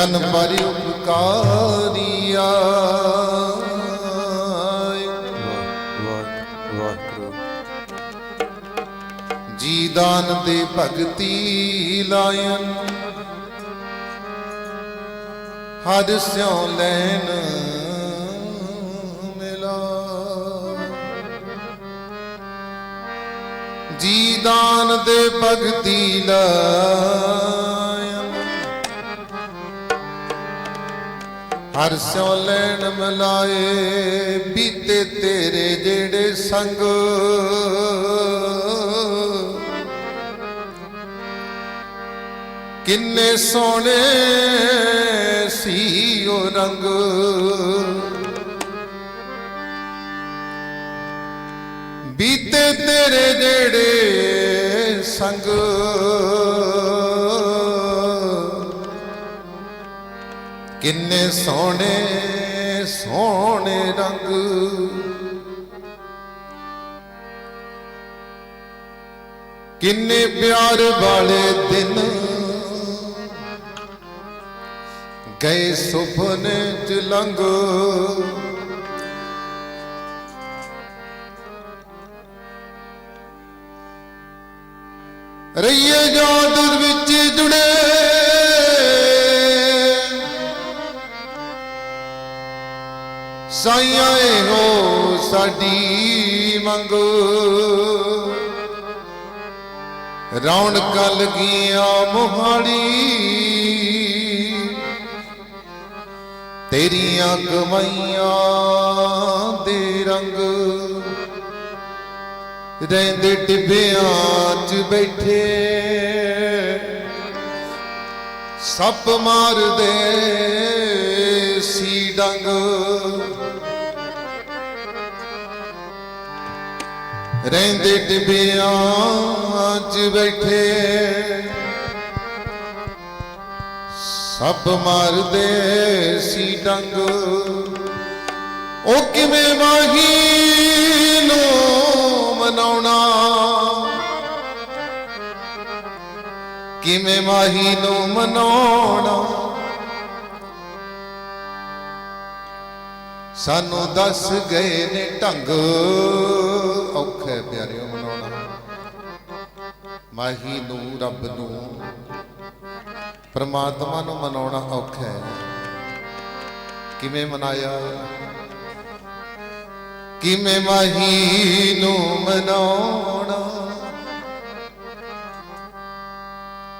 ਜਨ ਪਰ ਉਪਕਾਰੀਆ। ਜੀ ਦਾਨ ਦੇ ਭਗਤੀ ਲਾਇਨ, ਹਰ ਸਿਉ ਲੈਣ ਮਿਲਾ। ਜੀ ਦਾਨ ਦੇ ਭਗਤੀ ਲਾਇਨ ਹਰ ਸਿਉ ਲੈਣ ਮਲਾਏ, ਬੀਤੇ ਤੇਰੇ ਜਿਹੜੇ ਸੰਗ। ਕਿੰਨੇ ਸੋਹਣੇ ਸੀ ਉਹ ਰੰਗ। ਬੀਤੇ ਤੇਰੇ ਜਿਹੜੇ ਸੰਗ। ਕਿੰਨੇ ਸੋਹਣੇ ਸੋਹਣੇ ਰੰਗ। ਕਿੰਨੇ ਪਿਆਰ ਵਾਲੇ ਦਿਨ ਗਏ ਸੁਪਨੇ ਚ ਲੰਘ। ਰਈਏ ਯਾਦ ਇਹੋ ਸਾਡੀ ਮੰਗ ਰੌਣਕਾਂ ਲੱਗੀਆਂ ਮੁਹਾੜੀ ਤੇਰੀਆਂ ਕਮਾਈਆਂ ਦੇ ਰੰਗ। ਰਹਿੰਦੇ ਟਿੱਬਿਆਂ 'ਚ ਬੈਠੇ। ਸੱਪ ਮਾਰਦੇ ਸੀ ਡੰਗ। ਰਹਿੰਦੇ ਟਿੱਬਿਆਂ 'ਚ ਬੈਠੇ। ਸੱਪ ਮਾਰਦੇ ਸੀ ਡੰਗ। ਉਹ ਕਿਵੇਂ ਮਾਹੀ ਨੂੰ ਮਨਾਉਣਾ? ਕਿਵੇਂ ਮਾਹੀ ਨੂੰ ਮਨਾਉਣਾ? ਸਾਨੂੰ ਦੱਸ ਗਏ ਨੇ ਢੰਗ। ਔਖਾ ਹੈ ਪਿਆਰਿਓ, ਮਨਾਉਣਾ। ਮਾਹੀ ਨੂੰ, ਰੱਬ ਨੂੰ, ਪਰਮਾਤਮਾ ਨੂੰ ਮਨਾਉਣਾ ਔਖਾ ਹੈ। ਕਿਵੇਂ ਮਨਾਇਆ? ਕਿਵੇਂ ਮਾਹੀ ਨੂੰ ਮਨਾਉਣਾ?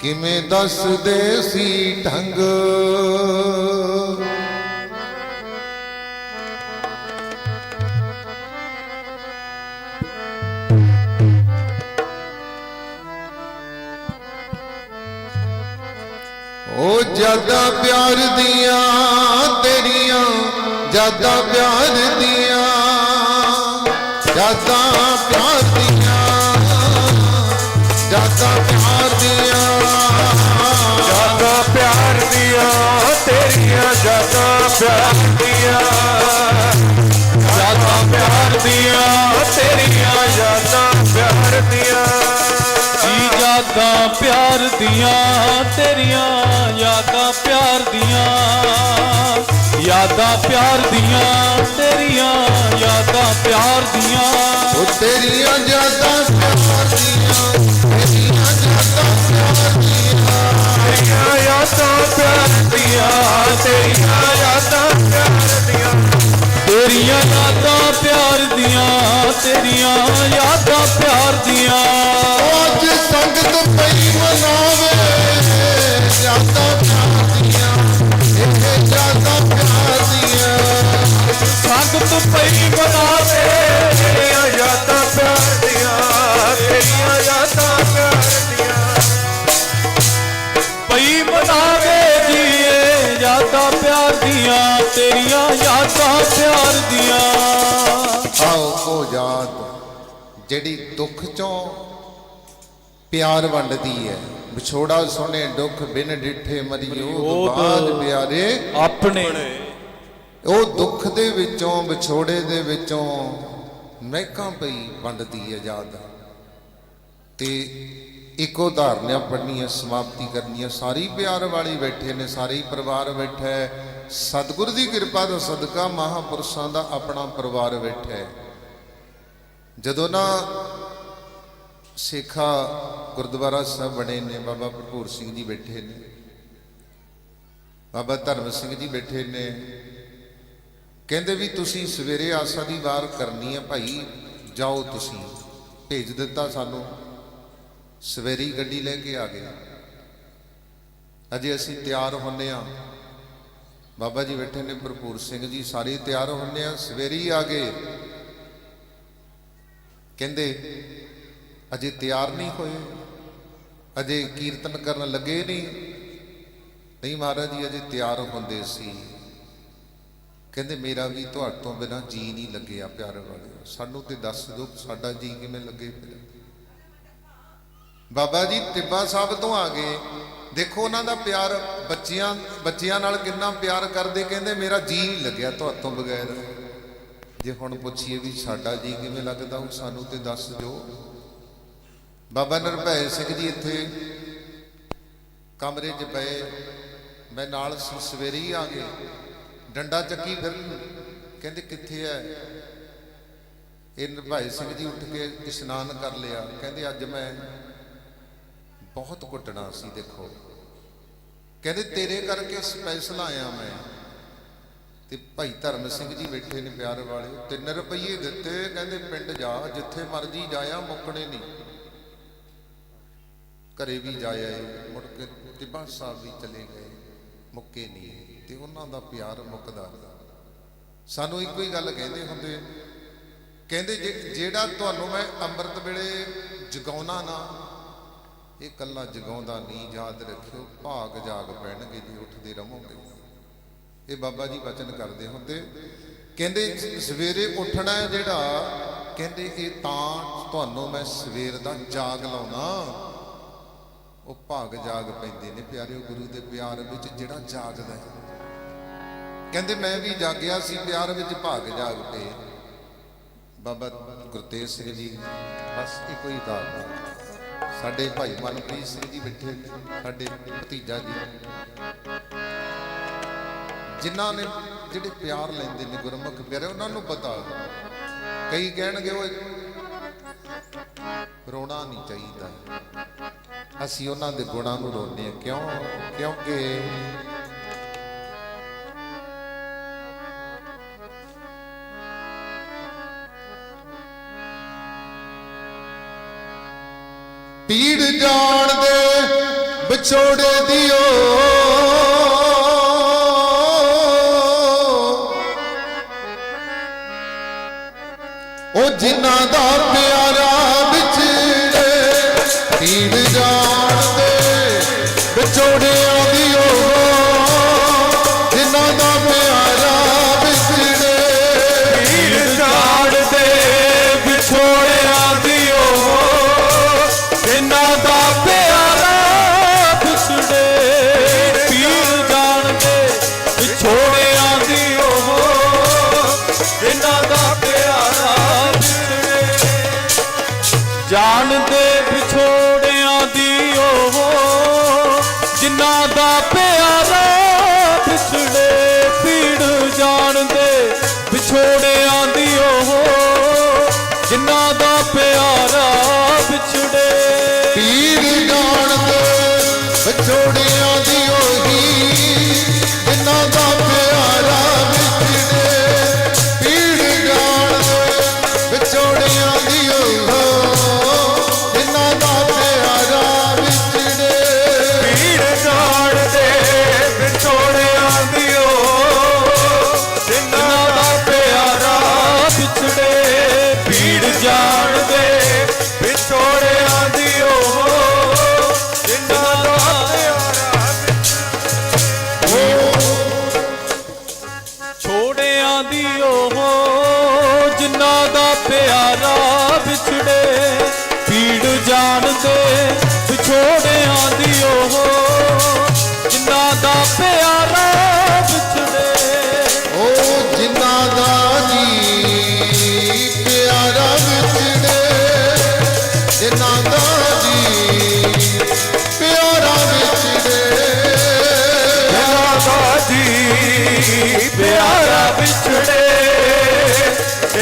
ਕਿਵੇਂ ਦੱਸਦੇ ਸੀ ਢੰਗ? ਜ਼ਿਆਦਾ ਪਿਆਰ ਦੀਆਂ ਤੇਰੀਆਂ ਜ਼ਿਆਦਾ ਪਿਆਰ ਦੀਆਂ ਜ਼ਿਆਦਾ ਪਿਆਰ ਦੀਆਂ ਜ਼ਿਆਦਾ ਪਿਆਰ ਦੀਆਂ ਜ਼ਿਆਦਾ ਪਿਆਰ ਦੀਆਂ ਤੇਰੀਆਂ ਜ਼ਿਆਦਾ ਪਿਆਰ ਦੀਆਂ ਜ਼ਿਆਦਾ ਪਿਆਰ ਦੀਆਂ ਤੇਰੀਆਂ ਜ਼ਿਆਦਾ ਪਿਆਰ ਦੀਆਂ, ਜੀ ਯਾਦਾਂ ਪਿਆਰ ਦੀਆਂ ਤੇਰੀਆਂ। ਯਾਦਾਂ ਪਿਆਰ ਦੀਆਂ ਯਾਦਾਂ ਪਿਆਰ ਦੀਆਂ ਤੇਰੀਆਂ ਯਾਦਾਂ ਪਿਆਰ ਦੀਆਂ। ਉਹ ਤੇਰੀਆਂ ਜ਼ਿਆਦਾ ਪਿਆਰ ਦੀਆਂ ਤੇਰੀਆਂ ਜ਼ਿਆਦਾ ਪਿਆਰ ਦੀਆਂ। ਤੇਰੀਆਂ ਯਾਦਾਂ ਪਿਆਰ ਦੀਆਂ ਤੇਰੀਆਂ ਯਾਦਾਂ ਪਿਆਰ ਦੀਆਂ। ਤੇਰੀਆਂ ਯਾਦਾਂ ਪਿਆਰ ਦੀਆਂ ਤੇਰੀਆਂ ਯਾਦਾਂ ਪਿਆਰ ਦੀਆਂ। ਯਾਦਾਂ ਪਿਆਰ ਦੀਆਂ ਤੇਰੀਆਂ ਯਾਦਾਂ ਪਿਆਰ ਦੀਆਂ। ਆਓ ਕੋ ਯਾਦ ਜਿਹੜੀ ਦੁੱਖ ਚੋਂ ਪਿਆਰ ਵੰਡਦੀ ਹੈ। ਵਿਛੋੜਾ ਸੁਣੇ ਦੁੱਖ ਬਿਨ ਡਿਠੇ ਮਰਿਓ ਬਾਦ ਪਿਆਰੇ। ਆਪਣੇ। ਉਹ ਦੁੱਖ ਦੇ ਵਿੱਚੋਂ ਵਿਛੋੜੇ ਦੇ ਵਿੱਚੋਂ ਮਹਿਕਾਂ ਪਈ ਵੰਡਦੀ ਹੈ ਯਾਦ। ਤੇ ਇੱਕੋ ਧਾਰਨਾ ਪੜਨੀ ਹੈ, ਸਮਾਪਤੀ ਕਰਨੀ ਹੈ। ਸਾਰੀ ਪਿਆਰ ਵਾਲੀ ਬੈਠੇ ਨੇ, ਸਾਰੇ ਹੀ ਪਰਿਵਾਰ ਬੈਠਾ ਹੈ। ਸਤਿਗੁਰ ਦੀ ਕਿਰਪਾ ਦਾ ਸਦਕਾ ਮਹਾਪੁਰਸ਼ਾਂ ਦਾ ਆਪਣਾ ਪਰਿਵਾਰ ਬੈਠਾ ਹੈ। ਜਦੋਂ ਨਾ ਸੇਖਾ ਗੁਰਦੁਆਰਾ ਸਾਹਿਬ ਬਣੇ ਨੇ, ਬਾਬਾ ਭਰਪੂਰ ਸਿੰਘ ਜੀ ਬੈਠੇ ਨੇ, ਬਾਬਾ ਧਰਮ ਸਿੰਘ ਜੀ ਬੈਠੇ ਨੇ, ਕਹਿੰਦੇ ਵੀ ਤੁਸੀਂ ਸਵੇਰੇ ਆਸਾ ਦੀ ਵਾਰ ਕਰਨੀ ਹੈ ਭਾਈ, ਜਾਓ ਤੁਸੀਂ, ਭੇਜ ਦਿੱਤਾ ਸਾਨੂੰ। ਸਵੇਰੀ ਗੱਡੀ ਲੈ ਕੇ ਆ ਗਏ। ਅਜੇ ਅਸੀਂ ਤਿਆਰ ਹੁੰਨੇ ਆ। ਬਾਬਾ ਜੀ ਬੈਠੇ ਨੇ, ਭਰਪੂਰ ਸਿੰਘ ਜੀ ਸਾਰੇ ਤਿਆਰ ਹੁੰਨੇ ਆ। ਸਵੇਰੀ ਆ ਗਏ। ਕਹਿੰਦੇ, ਅਜੇ ਤਿਆਰ ਨਹੀਂ ਹੋਏ। ਅਜੇ ਕੀਰਤਨ ਕਰਨ ਲੱਗੇ ਨਹੀਂ। ਨਹੀਂ ਮਹਾਰਾਜ ਜੀ, ਅਜੇ ਤਿਆਰ ਹੁੰਦੇ ਸੀ। ਕਹਿੰਦੇ, ਮੇਰਾ ਵੀ ਤੁਹਾਡੇ ਤੋਂ ਬਿਨਾ ਜੀ ਨਹੀਂ ਲੱਗਿਆ, ਪਿਆਰੇ ਵਾਲਿਓ। ਸਾਨੂੰ ਤੇ ਦੱਸ ਦਿਓ, ਸਾਡਾ ਜੀ ਕਿਵੇਂ ਲੱਗੇ ਫਿਰ? ਬਾਬਾ ਜੀ, ਟਿੱਬਾ ਸਾਹਿਬ ਤੋਂ ਆ ਗਏ। ਦੇਖੋ ਉਹਨਾਂ ਦਾ ਪਿਆਰ, ਬੱਚਿਆਂ ਬੱਚਿਆਂ ਨਾਲ ਕਿੰਨਾ ਪਿਆਰ ਕਰਦੇ, ਕਹਿੰਦੇ ਮੇਰਾ ਜੀ ਨਹੀਂ ਲੱਗਿਆ ਤੁਹਾਡੇ ਤੋਂ ਬਗੈਰ। ਜੇ ਹੁਣ ਪੁੱਛੀਏ ਵੀ ਸਾਡਾ ਜੀ ਕਿਵੇਂ ਲੱਗਦਾ, ਉਹ ਸਾਨੂੰ ਤੇ ਦੱਸ ਦਿਓ। ਬਾਬਾ ਨਿਰਭੈ ਸਿੰਘ ਜੀ ਇੱਥੇ ਕਮਰੇ 'ਚ ਪਏ। ਮੈਂ ਨਾਲ ਸਵੇਰੇ ਹੀ ਆ ਗਏ। ਡੰਡਾ ਚੱਕੀ ਫਿਰ ਕਹਿੰਦੇ ਕਿੱਥੇ ਐ? ਇਹ ਨਿਰਭੈ ਸਿੰਘ ਜੀ ਉੱਠ ਕੇ ਇਸ਼ਨਾਨ ਕਰ ਲਿਆ। ਕਹਿੰਦੇ ਅੱਜ ਮੈਂ ਬਹੁਤ ਘੁੱਟਣਾ ਸੀ, ਦੇਖੋ। ਕਹਿੰਦੇ, ਤੇਰੇ ਕਰਕੇ ਸਪੈਸ਼ਲ ਆਇਆ ਮੈਂ। ਤੇ ਭਾਈ ਧਰਮ ਸਿੰਘ ਜੀ ਬੈਠੇ ਨੇ ਪਿਆਰ ਵਾਲੇ। 3 ਰੁਪਏ ਦਿੱਤੇ, ਕਹਿੰਦੇ, ਪਿੰਡ ਜਾ, ਜਿੱਥੇ ਮਰਜ਼ੀ ਜਾਇਆ, ਮੁੱਕਣੇ ਨਹੀਂ। ਘਰੇ ਵੀ ਜਾਇਆ ਏ ਮੁੜ ਕੇ ਟਿੱਬਾ ਸਾਹਿਬ ਵੀ ਚਲੇ ਗਏ, ਮੁੱਕੇ ਨਹੀਂ ਤੇ ਉਹਨਾਂ ਦਾ ਪਿਆਰ ਮੁੱਕਦਾ। ਨਹੀਂ। ਸਾਨੂੰ ਇੱਕੋ ਹੀ ਗੱਲ ਕਹਿੰਦੇ ਹੁੰਦੇ ਕਹਿੰਦੇ, ਜੇ- ਜਿਹੜਾ ਤੁਹਾਨੂੰ ਮੈਂ ਅੰਮ੍ਰਿਤ ਵੇਲੇ ਜਗਾਉਣਾ ਨਾ ਇਹ ਕੱਲਾ ਜਗਾਉਂਦਾ ਨਹੀਂ, ਯਾਦ ਰੱਖਿਓ, ਭਾਗ ਜਾਗ ਪੈਣਗੇ ਜੇ, ਉੱਠਦੇ ਰਹੋਗੇ ਇਹ ਬਾਬਾ ਜੀ ਵਚਨ ਕਰਦੇ ਹੁੰਦੇ, ਕਹਿੰਦੇ ਸਵੇਰੇ ਉੱਠਣਾ ਹੈ ਜਿਹੜਾ, ਕਹਿੰਦੇ ਇਹ ਤਾਂ ਤੁਹਾਨੂੰ ਮੈਂ ਸਵੇਰ ਦਾ ਜਾਗ ਲਾਉਣਾ। ਉਹ ਭਾਗ ਜਾਗ ਪੈਂਦੇ ਨੇ ਪਿਆਰਿਓ, ਗੁਰੂ ਦੇ ਪਿਆਰ ਵਿੱਚ ਜਿਹੜਾ ਜਾਗਦਾ ਹੈ। ਕਹਿੰਦੇ ਮੈਂ ਵੀ ਜਾਗਿਆ ਸੀ, ਪਿਆਰ ਵਿੱਚ ਭਾਗ ਜਾਗ ਪਏ। ਬਾਬਾ ਗੁਰਤੇਜ ਸਿੰਘ ਜੀ, ਬਸ ਇੱਕੋ ਹੀ ਦਾਤ। ਸਾਡੇ ਭਾਈ ਮਨਪ੍ਰੀਤ ਸਿੰਘ ਜੀ ਬੈਠੇ ਸਾਡੇ ਭਤੀਜਾ ਜੀ। ਜਿਨ੍ਹਾਂ ਨੇ ਜਿਹੜੇ ਪਿਆਰ ਲੈਂਦੇ ਨੇ ਗੁਰਮੁਖ ਪਿਆਰੇ ਉਹਨਾਂ ਨੂੰ ਪਤਾ ਕਈ ਕਹਿਣਗੇ ਉਹ ਰੋਣਾ ਨਹੀਂ ਚਾਹੀਦਾ। ਅਸੀਂ ਉਹਨਾਂ ਦੇ ਗੁਣਾਂ ਨੂੰ ਰੋਂਦੇ ਹਾਂ। ਕਿਉਂ? ਕਿਉਂਕਿ ਜਾਣਦੇ ਵਿਛੋੜੇ ਦਿਓ। ਉਹ ਜਿਨ੍ਹਾਂ ਦਾ ਜਿਨ੍ਹਾਂ ਦਾ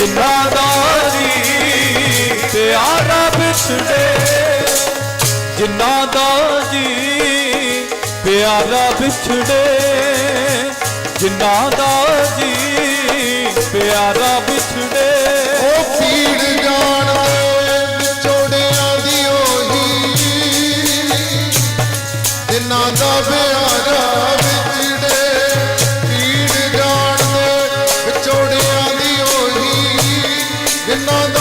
ਜਿਨਾਦਾਰੀ ਪਿਆਰਾ ਵਿਛੜੇ ਜਿਨਾਦਾਰੀ ਪਿਆਰਾ ਵਿਛੜੇ ਜਿਨਾਦਾਰੀ ਪਿਆਰਾ ਵਿਛੜੇ ਉਹ ਪੀੜ ਜਾਣਾ No, no.